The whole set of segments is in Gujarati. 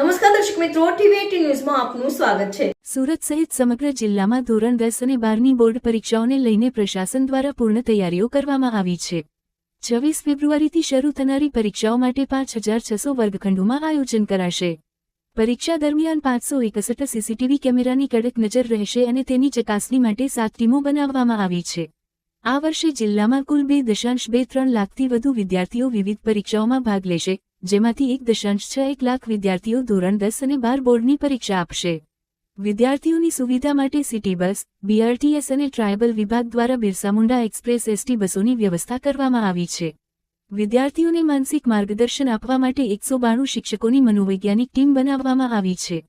નમસ્કાર દર્શક મિત્રો, ટીવી ન્યૂઝમાં આપનું સ્વાગત છે. સુરત સહિત સમગ્ર જિલ્લામાં ધોરણ દસ અને બારની બોર્ડ પરીક્ષાઓને લઈને પ્રશાસન દ્વારા પૂર્ણ તૈયારીઓ કરવામાં આવી છે. છવ્વીસ ફેબ્રુઆરીથી શરૂ થનારી પરીક્ષાઓ માટે પાંચ હજાર છસો વર્ગખંડોમાં આયોજન કરાશે. પરીક્ષા દરમિયાન પાંચસો એકસઠ સીસીટીવી કેમેરાની કડક નજર રહેશે અને તેની ચકાસણી માટે સાત ટીમો બનાવવામાં આવી છે. આ વર્ષે જિલ્લામાં કુલ બે દશાંશ બે ત્રણ લાખથી વધુ વિદ્યાર્થીઓ વિવિધ પરીક્ષાઓમાં ભાગ લેશે. જેમાંથી એક દશાંશ છ એક લાખ વિદ્યાર્થીઓ ધોરણ દસ અને બાર બોર્ડની પરીક્ષા આપશે. વિદ્યાર્થીઓની સુવિધા માટે સિટી બસ બીઆરટીએસ અને ટ્રાયબલ વિભાગ દ્વારા બિરસા મુંડા એક્સપ્રેસ એસટી બસોની વ્યવસ્થા કરવામાં આવી છે. વિદ્યાર્થીઓને માનસિક માર્ગદર્શન આપવા માટે એકસો બાણું શિક્ષકોની મનોવૈજ્ઞાનિક ટીમ બનાવવામાં આવી છે.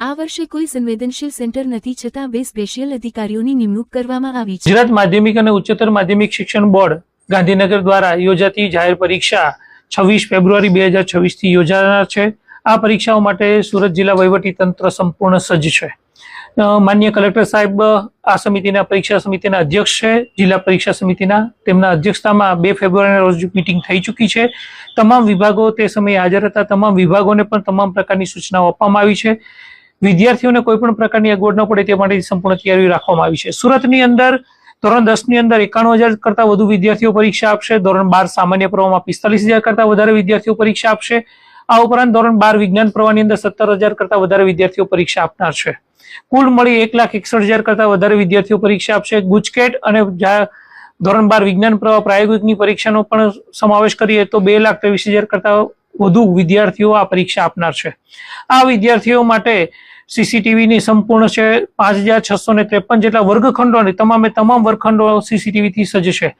આ વર્ષે કોઈ સંવેદનશીલ સેન્ટર નથી છતાં બે સ્પેશિયલ અધિકારીઓની નિમણૂક કરવામાં આવી છે. ગુજરાત માધ્યમિક અને ઉચ્ચતર માધ્યમિક શિક્ષણ બોર્ડ ગાંધીનગર દ્વારા યોજાતી જાહેર પરીક્ષા છવ્વીસ ફેબ્રુઆરી બે હજાર છવ્વીસથી યોજાનાર છે. આ પરીક્ષાઓ માટે સુરત જિલ્લા વહીવટી તંત્ર સંપૂર્ણ સજ્જ છે. માન્ય કલેક્ટર સાહેબ, આ સમિતિના પરીક્ષા સમિતિના અધ્યક્ષ છે. જિલ્લા પરીક્ષા સમિતિના, તેમના અધ્યક્ષતામાં બે ફેબ્રુઆરીના રોજ મિટિંગ થઈ ચૂકી છે. તમામ વિભાગો તે સમયે હાજર હતા. તમામ વિભાગોને પણ તમામ પ્રકારની સૂચનાઓ આપવામાં આવી છે. વિદ્યાર્થીઓને કોઈ પણ પ્રકારની અગવડ ન પડે તે માટે સંપૂર્ણ તૈયારી રાખવામાં આવી છે. સુરતની અંદર ધોરણ દસની અંદર એકાણું હજાર કરતા વધુ વિદ્યાર્થીઓ પરીક્ષા આપશે. ધોરણ બાર સામાન્ય પ્રવાહમાં પિસ્તાલીસ હજાર કરતા વધારે વિદ્યાર્થીઓ પરીક્ષા આપશે. આ ઉપરાંત ધોરણ બાર વિજ્ઞાન પ્રવાહની અંદર સત્તર હજાર કરતા વધારે વિદ્યાર્થીઓ પરીક્ષા આપનાર છે. કુલ મળી એક લાખ એકસઠ હજાર કરતા વધારે વિદ્યાર્થીઓ પરીક્ષા આપશે. ગુજકેટ અને ધોરણ બાર વિજ્ઞાન પ્રવાહ પ્રાયોગિકની પરીક્ષાનો પણ સમાવેશ કરીએ તો બે લાખ ત્રેવીસ હજાર કરતા વધુ વિદ્યાર્થીઓ આ પરીક્ષા આપનાર છે. આ વિદ્યાર્થીઓ માટે સીસીટીવીની સંપૂર્ણ છે પાંચ હજાર છસો ને ત્રેપન જેટલા વર્ગખંડો અને તમામે તમામ વર્ગખંડો સીસીટીવીથી સજ્જ છે.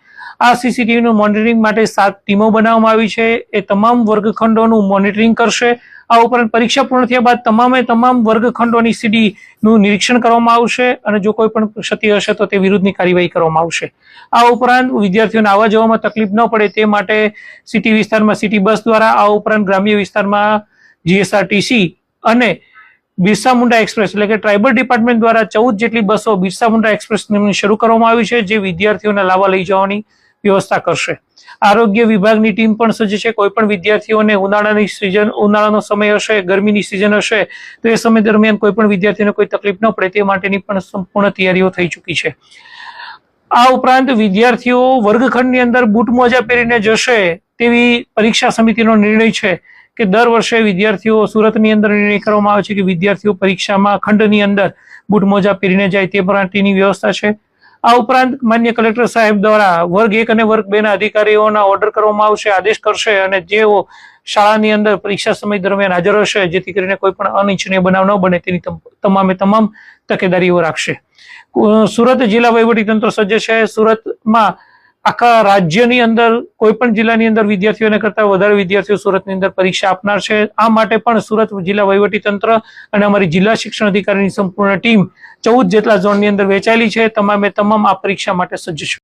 આ સીસીટીવીનું મોનિટરિંગ માટે સાત ટીમો બનાવવામાં આવી છે. એ તમામ વર્ગખંડોનું મોનિટરિંગ કરશે. આ ઉપરાંત પરીક્ષા પૂર્ણ થયા બાદ તમામે તમામ વર્ગખંડોની સીડીનું નિરીક્ષણ કરવામાં આવશે અને જો કોઈ પણ ક્ષતિ હશે તો તે વિરુદ્ધની કાર્યવાહી કરવામાં આવશે. આ ઉપરાંત વિદ્યાર્થીઓને આવવા જવામાં તકલીફ ન પડે તે માટે સિટી વિસ્તારમાં સિટી બસ દ્વારા, આ ઉપરાંત ગ્રામ્ય વિસ્તારમાં જીએસઆરટીસી અને બિરસા મુંડા એક્સપ્રેસ એટલે કે ટ્રાઇબલ ડિપાર્ટમેન્ટ દ્વારા ચૌદ જેટલી બસો બિરસા મુંડા એક્સપ્રેસ શરૂ કરવામાં આવી છે, જે વિદ્યાર્થીઓને લાવવા લઈ જવાની વ્યવસ્થા કરશે. આરોગ્ય વિભાગની ટીમ પણ સજ્જ છે, કોઈ પણ વિદ્યાર્થીઓને ઉનાળાની સિઝન ઉનાળાનો સમય હશે, ગરમીની સિઝન હશે, તો એ સમય દરમિયાન કોઈ પણ વિદ્યાર્થીને કોઈ તકલીફ ન પડે, તે માટેની પણ સંપૂર્ણ તૈયારીઓ થઈ ચૂકી છે. આ ઉપરાંત વિદ્યાર્થીઓ વર્ગખંડની અંદર બૂટ મોજા પહેરીને જશે તેવી પરીક્ષા સમિતિનો નિર્ણય છે. કે દર વર્ષે વિદ્યાર્થીઓ સુરતની અંદર નિર્ણય કરવામાં આવે છે કે વિદ્યાર્થીઓ પરીક્ષામાં ખંડની અંદર બૂટ મોજા પહેરીને જાય તે માટેની વ્યવસ્થા છે. આ ઉપરાંત માન્ય કલેક્ટર સાહેબ દ્વારા વર્ગ એક અને વર્ગ બે ના અધિકારીઓના ઓર્ડર કરવામાં આવશે, આદેશ કરશે અને જેઓ શાળાની અંદર પરીક્ષા સમય દરમિયાન હાજર હશે, જેથી કરીને કોઈ પણ અનિચ્છનીય બનાવ ન બને તેની તમામે તમામ તકેદારીઓ રાખશે. સુરત જિલ્લા વહીવટી તંત્ર સજ્જ છે. સુરતમાં આખા રાજ્યની અંદર કોઈ પણ જિલ્લાની અંદર વિદ્યાર્થીઓને કરતા વધારે વિદ્યાર્થીઓ સુરતની અંદર પરીક્ષા આપનાર છે. આ માટે પણ સુરત જિલ્લા વહીવટી તંત્ર અને અમારી જિલ્લા શિક્ષણ અધિકારીની સંપૂર્ણ ટીમ ચૌદ જેટલા ઝોનની અંદર વેચાયેલી છે. તમામે તમામ આ પરીક્ષા માટે સજ્જ છે.